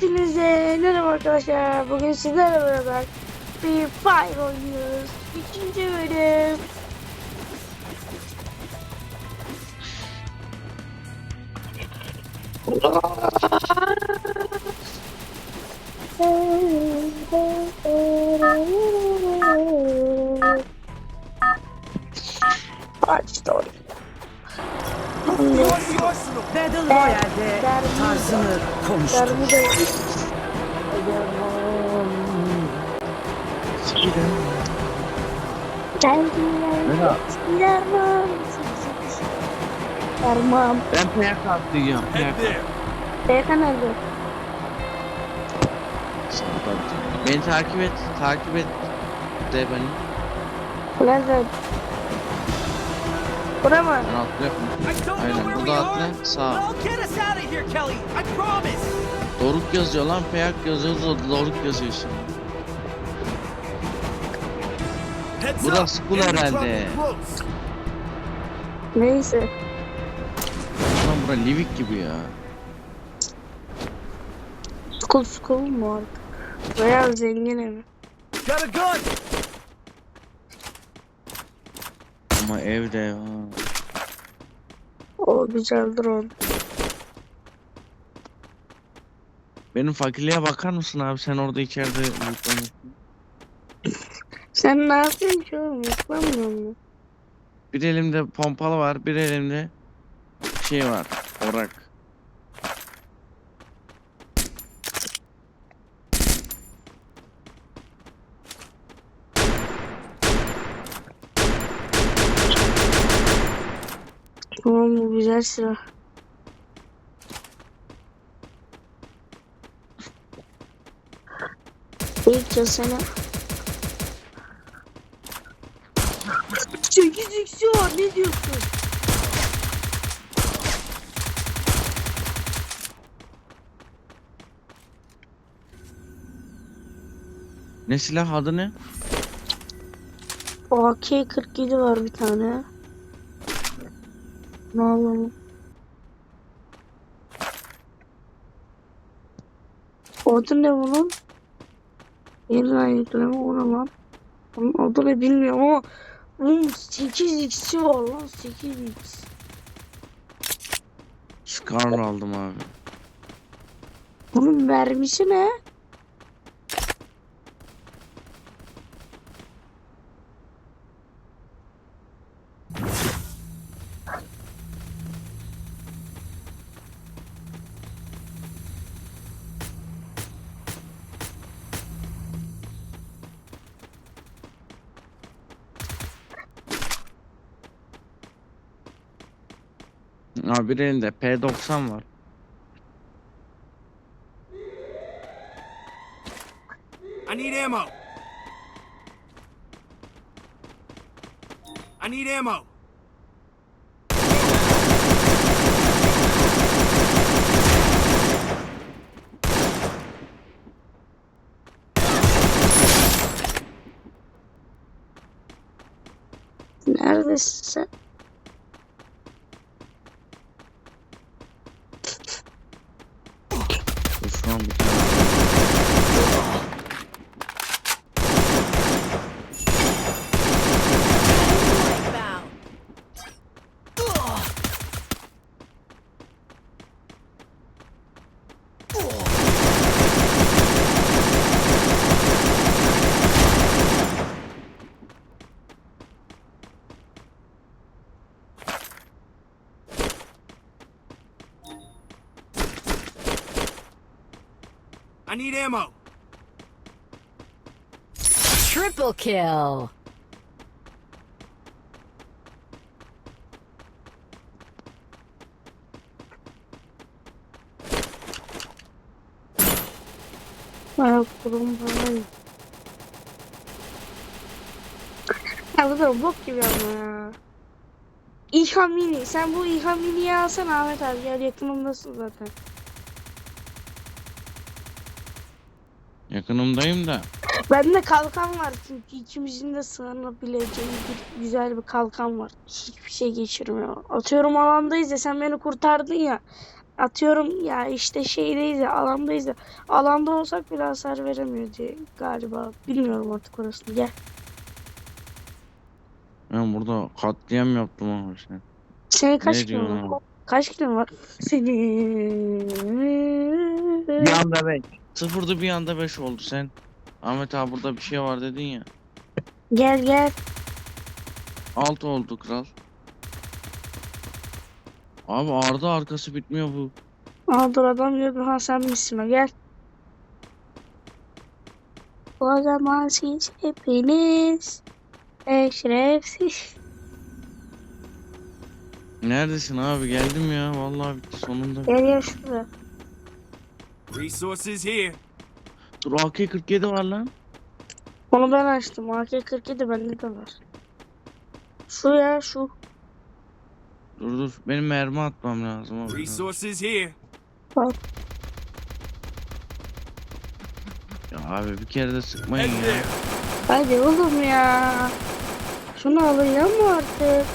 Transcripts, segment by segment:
Hepinize merhaba arkadaşlar. Bugün sizlerle beraber bir Fire oynuyoruz. İkinci bölüm. Hard story. Battle Royale'de tarzını. Yarmam. Yarmam. Ben playak atlayacağım. Playak. Beykan nerede? Beni takip et. Takip et. De beni. Nerede? Bura mı? Ben atlıyorum. Aynen. Burada atla. Sağ. Doruk yazıyor lan. Playak yazıyor. Zor- Doruk yazıyor şimdi. Heads Bu da up. school Enemy herhalde. Neyse. Lan bura Livik gibi ya. School school mu artık? Veya zengin evi. Got a gun. Ama evde ya. O güzeldir o. Benim fakirliğe bakar mısın abi? Sen orada içeride yutlanıyorsun. Sen ne yapıyorsun ki oğlum? Yıklamıyor musun? Bir elimde pompalı var. Bir elimde şey var. Orak. Silah. İlk sana. 8 eksi var ne diyorsun? Ne silah adı ne? AK-47 var bir tane. Ne alalım? Adı ne bunun? Yeniden yükleme o ne lan? Onun adı ne bilmiyorum ama bunun 8x'i var lan 8x. Scar aldım abi. Bunun mermisi ne? Abi bir elinde P90 var. I need ammo. I need ammo. Neredesin sen? Dur şu an bir tane. I need ammo. Triple kill. Ayak kurum falan. Ya bu da bok gibi ama ya. İHA Mini. Sen bu İHA Mini'yi alsana Ahmet abi. Gel yakınımdasın zaten. Yakınımdayım da. Bende kalkan var çünkü ikimizin de sığınabileceği bir güzel bir kalkan var. Hiçbir şey geçirmiyor. Atıyorum alandayız ya sen beni kurtardın ya. atıyorum ya işte şeydeyiz ya alandayız ya. Alanda olsak bile hasar veremiyor diye galiba. Bilmiyorum artık orasını. Gel. Ben burada katliam yaptım ama sen. Senin kaç kilon var? Kaç kilon var? Senin. Bir anda 5. Sıfırda bir anda 5 oldu sen. Ahmet abi burada bir şey var dedin ya. Gel gel. 6 oldu kral. Abi ardı arkası bitmiyor bu. Aa dur adam gördüm. Ha sen misin? Gel. O zaman siz hepiniz eşrefsiz. Neredesin abi geldim ya vallahi bitti sonunda. Gel gel şuraya. Resources here. Dur AK-47 var lan. Onu ben açtım. AK-47 bende de var. Şu ya şu. Dur dur benim mermi atmam lazım abi. Resources here. Ya abi bir kere de sıkmayın Head ya. there. Hadi oğlum ya. Şunu alacağım mı artık?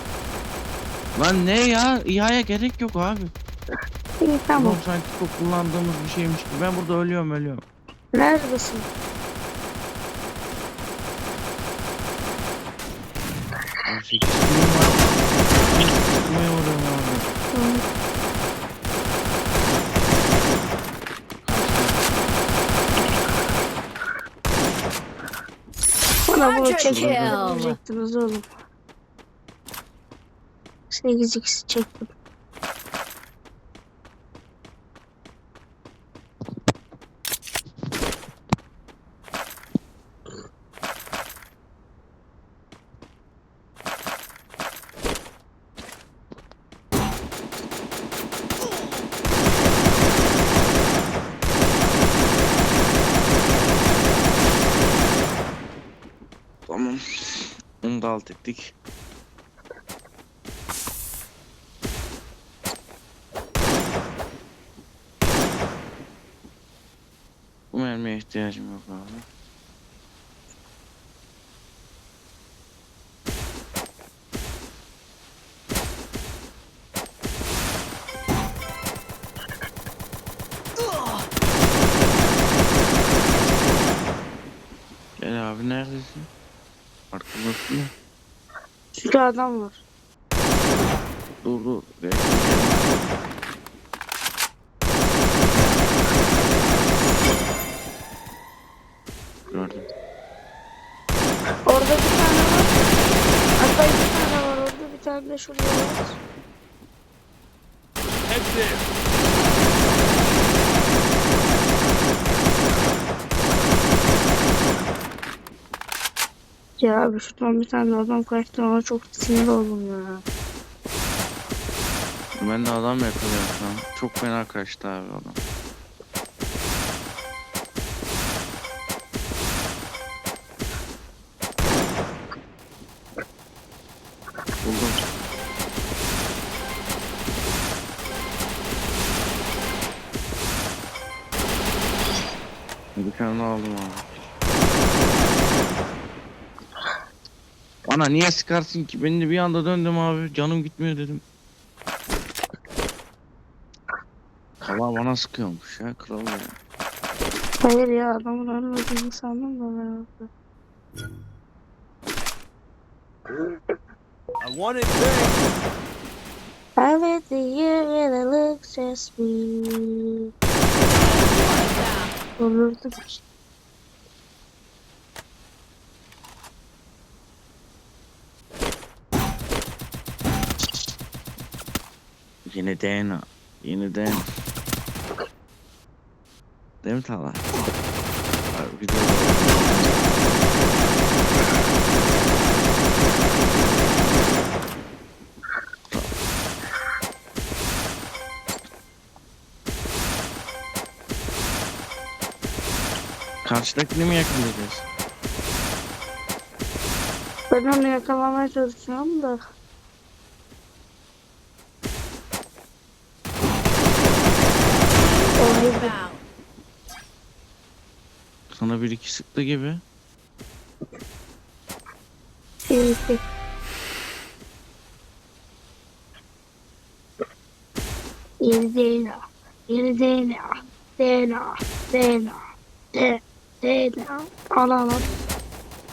Lan ne ya? İHA'ya gerek yok abi. İyi tamam. Tamam. sanki çok kullandığımız bir şeymiş gibi. Ben burada ölüyorum ölüyorum. Neredesin? Abi 8 kilim var. Sıkmaya vuruyorum abi. Hı. Bana bunu çekip oğlum. 8x çektim. Alt ettik. Bu mermiye ihtiyacım yok abi. Gel abi neredesin? Arkamdasın mı? Çünkü adam var. Dur dur. Bekle. Gördüm. Orada bir tane var. Hatta iki tane var orada. Bir tane de şurada var. Head Ya abi şuradan bir tane adam kaçtı. Ona çok sinir oldum ya. Ben de adam yakalıyorum şu an. Çok fena kaçtı abi adam. Buldum. Bir tane aldım abi. Bana niye sıkarsın ki? Ben de bir anda döndüm abi. Canım gitmiyor dedim. Kala bana sıkıyormuş ya kral ya. Hayır ya adamın ölmediğini sandım da ben orada. I want it back. Evet, you really look so sweet. Olurdu bir şey. Yine DNA. Yine DNA. Değil mi gidiyor. Karşıdakini mi yakalayacağız? Ben onu yakalamaya çalışıyorum da. Sana bir iki sıktı gibi. DNA. DNA. DNA. D. DNA. Al al al.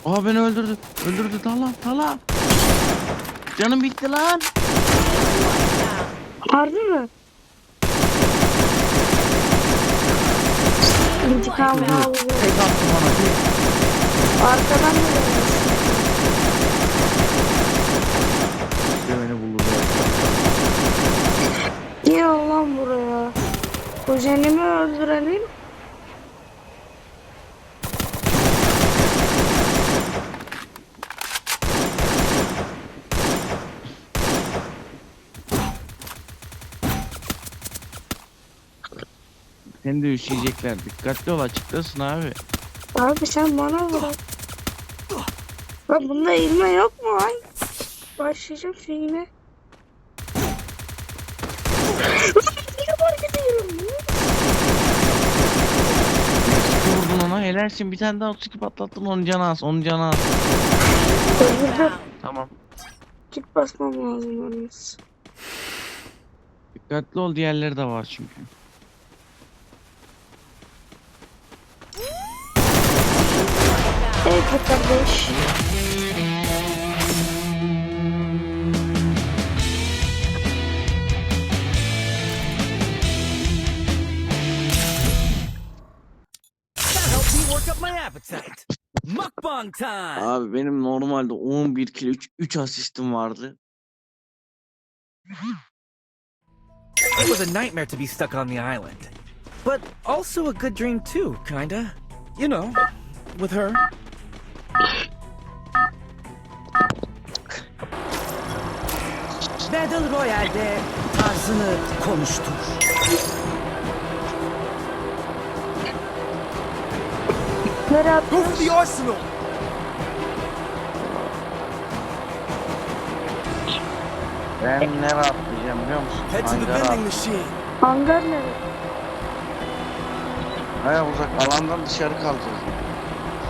Aa beni öldürdü. Öldürdü Tala. Tala. Canım bitti lan. Harbi mi? İntikam aldı. Tek attı bana. tek. Arkadan mı gelmiş? İşte beni buldu. Gel lan buraya. Kuzenimi öldürelim. Seni de üşüyecekler. Dikkatli ol açıktasın abi. Abi sen bana bırak. Lan bunda ilme yok mu ay? Başlayacağım. Niye fark ediyorum? İki vurdun ona helalsin. Bir tane daha sıkıp patlattın onun canı az. Onun canı az. Tamam. Çık basmam lazım yalnız. Dikkatli ol diğerleri de var çünkü. Mukbang time. Abi benim normalde 11 kilo 3, 3 asistim vardı. It was a nightmare to be stuck on the island. But also a good dream too, kinda. You know, with her. Battle Royale'de tarzını konuştur. Nereye Go for the arsenal! Ben nereye atlayacağım biliyor musun? Head to the Hangara vending machine. Hangar nereye? Baya uzak alandan dışarı kalacağız.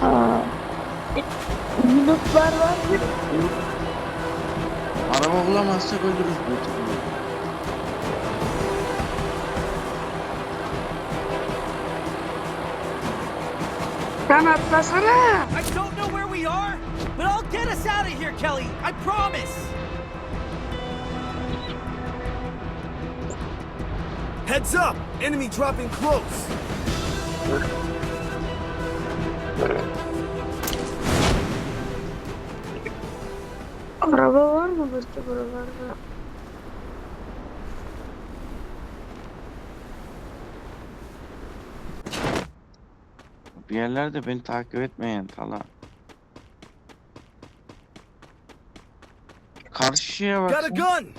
Aa. Bulutlar var mı? Araba bulamazsak ölürüz büyük ihtimalle. Sen atlasana. I don't know where we are, but I'll get us out of here, Kelly. I promise. Heads up! Enemy dropping close. Araba var mıdır ki buralarda? Bir yerlerde beni takip etmeyen Tala. Karşıya Got a bak. gun.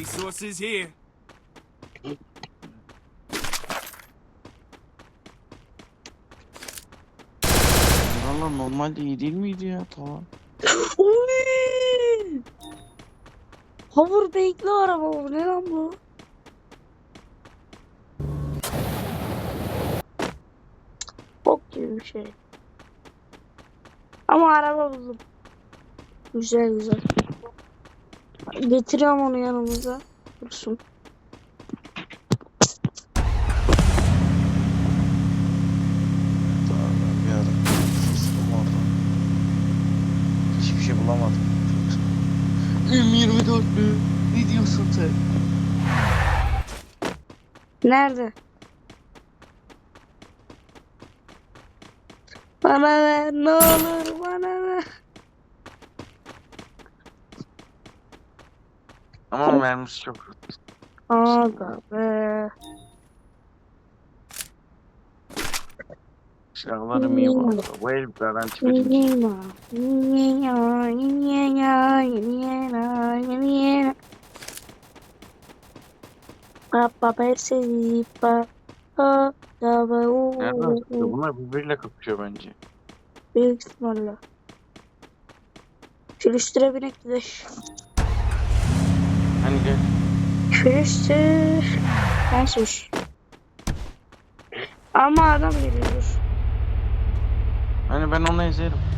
Resources here. Valla normalde iyi değil miydi ya Tala? Oy! Hoverbake'li araba bu. Ne lan bu? Bok gibi bir şey. Ama araba buldum. Güzel güzel. Getiriyorum onu yanımıza. Dursun. Nerede? Bana ver ne olur bana ver. Ama mermisi çok. Aga be. Silahlarım iyi bu arada. Bu el garanti verilmiş. Persi pa pa Nereden sıkıyor? Bunlar birbiriyle kapışıyor bence. Büyük ihtimalle. Külüstüre binek gideş. Hani gel. Külüstür. Sus. Ama adam geliyor. Hani ben onu ezerim.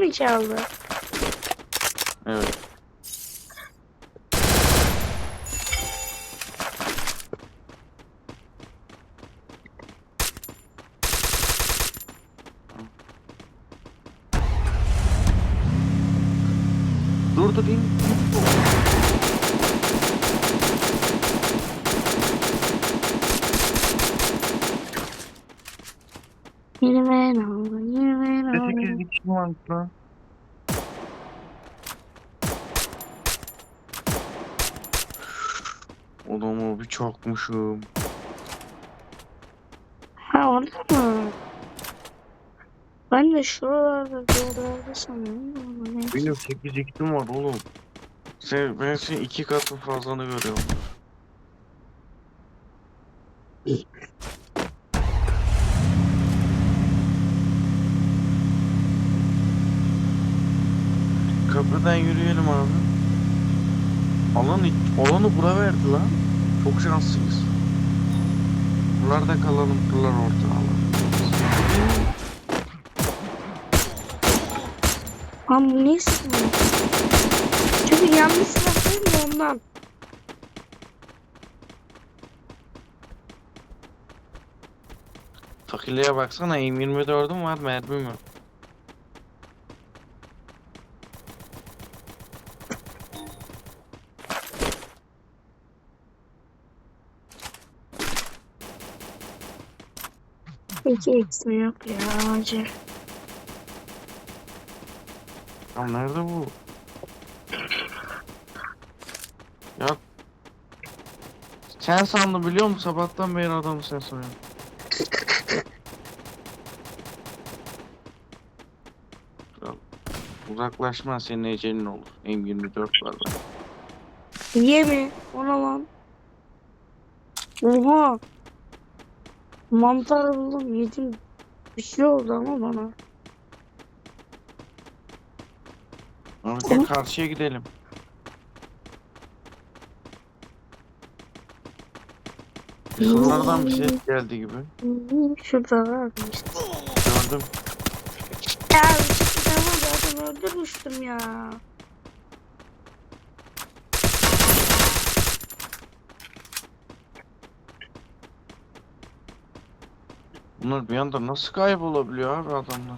Mi çaldı? Evet. Dur dur in. Yine ben aldım. Yine ben aldım. 8 varmış lan. Odamı bir çakmışım. Ha orada mı? Ben de şuralarda bir yerlerde sanıyorum. ama neyse. Benim 8 x'im var oğlum. Sen, ben senin iki katı fazlanı görüyorum. Köprüden yürüyelim abi. Alan, alanı bura verdi lan. Çok şanslıyız. Buralarda kalalım, kırlar orta alan. Lan bu sıkmıyor? Çünkü yanlış silah değil mi ondan? Takileye baksana M24'üm var mermim yok. İki ekstra yok ya acı. Ya nerede bu? Ya sen sandın biliyor musun? Sabahtan beri adamı sen soruyorsun. Uzaklaşma senin ecelin olur. M24 var bak. Niye mi? Ona lan. Oha. Mantar buldum yedim. Bir şey oldu ama bana. Gel karşıya gidelim. Yukarıdan bir ses geldi gibi. Şurada var. Gördüm. Ya ama zaten öldürmüştüm ya. Bunlar bir anda nasıl kaybolabiliyor abi adamlar?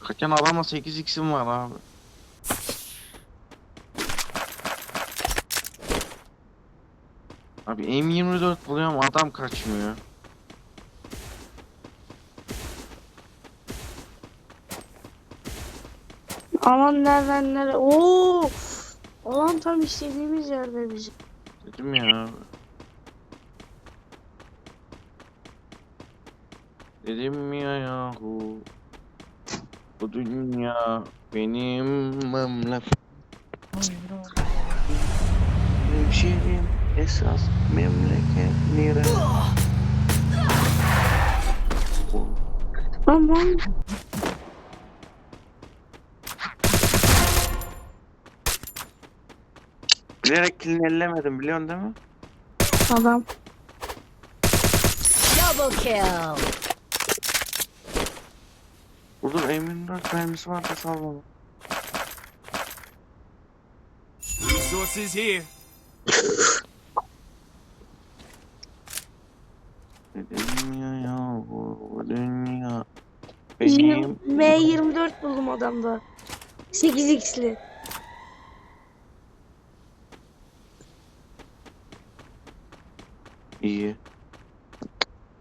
Kaçan adama 8x'im var abi. Abi M24 buluyorum adam kaçmıyor. Aman nereden nereye? Oo! Alan tam istediğimiz yerde bizim. Dedim ya. Dedim ya yahu. Bu dünya benim memleketim. Hemşerim esas memleket nere? Aman. Bilerek kilini ellemedim biliyorsun değil mi? Adam. Double kill. Burada M24 mermisi var da sal bana. Resources here. Dedim ya bu dünya benim M24 buldum adamda. 8x'li. İyi.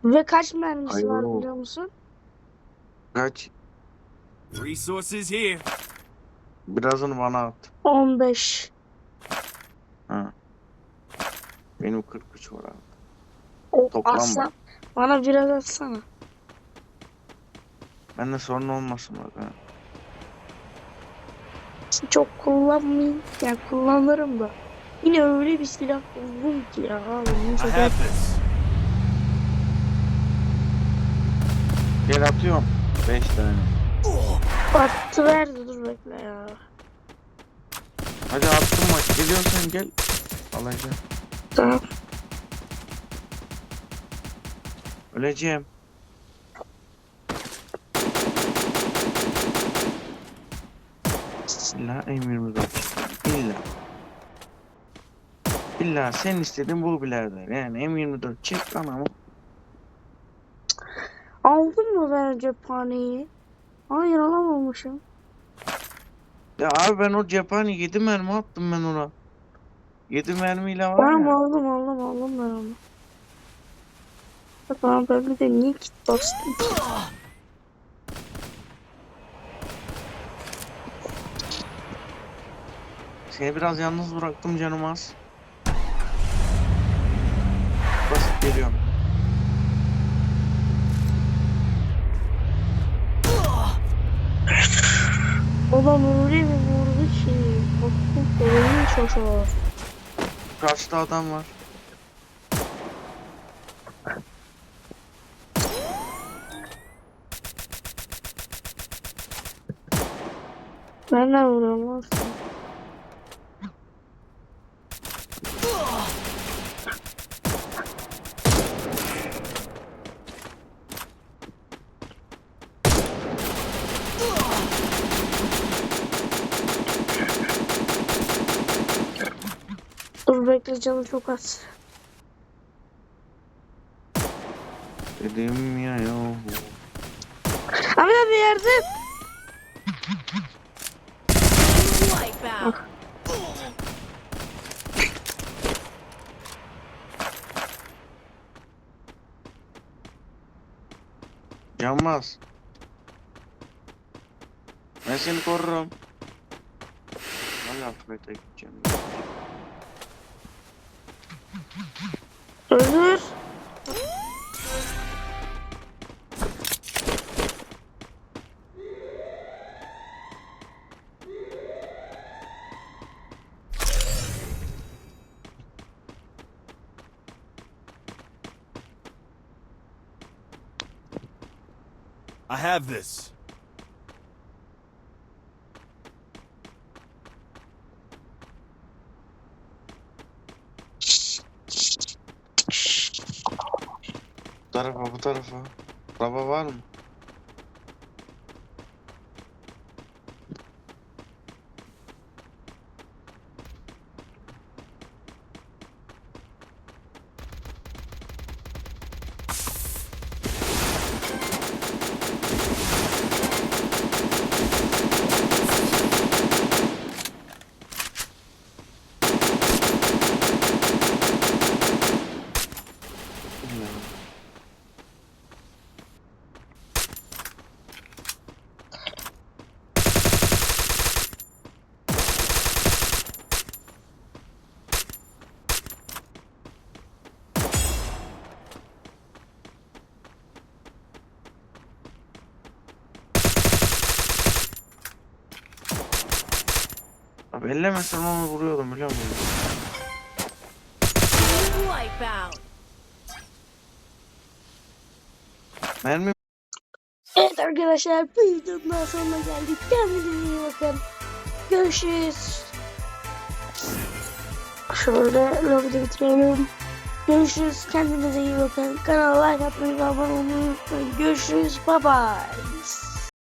Ve kaç mermisi var Hayır. biliyor musun? Kaç? Resources here. Birazını bana at. 15. Ha. Benim 43 var abi. O, Toplam mı? Bana biraz atsana. Bende sorun olmasın bak ha. Çok kullanmayayım. Yani kullanırım da. Yine öyle bir silah buldum ki ya. Abi. Gel atıyorum. 5 tane. Attı verdi dur bekle ya. Hadi attım bak. Geliyorsan gel. Alacağım. Tamam. Öleceğim. Silah M24. İlla. İlla sen istedin bul birader. Yani M24 çek lan ama. Aldım mı ben cephaneyi? Hayır alamamışım. Ya abi ben o cephane 7 mermi attım ben ona. 7 mermiyle var Tamam ya. aldım aldım aldım ben onu. Tamam ben bir de niye kit bastım? Seni biraz yalnız bıraktım canım az. Geliyorum. Ulan öyle bir vurdu ki. Korktum ölümün çocuğu. Karşıda adam var. De vuruyorum aslında. Bekle canım çok az. Dedim ya yahu. Abi abi yardım. Canmaz. Ben seni korurum. Valla tuvalete gideceğim. I have this. Tarafa bu tarafa. Araba var mı? Bilmiyorum. Abi ellemesen onu vuruyordum biliyor musun? Mermi Evet arkadaşlar bu videonun daha sonuna geldik. Kendinize iyi bakın. Görüşürüz. Şöyle lobide bitirelim. Görüşürüz. Kendinize iyi bakın. Kanala like atmayı ve abone olmayı unutmayın. Görüşürüz. Bye bye.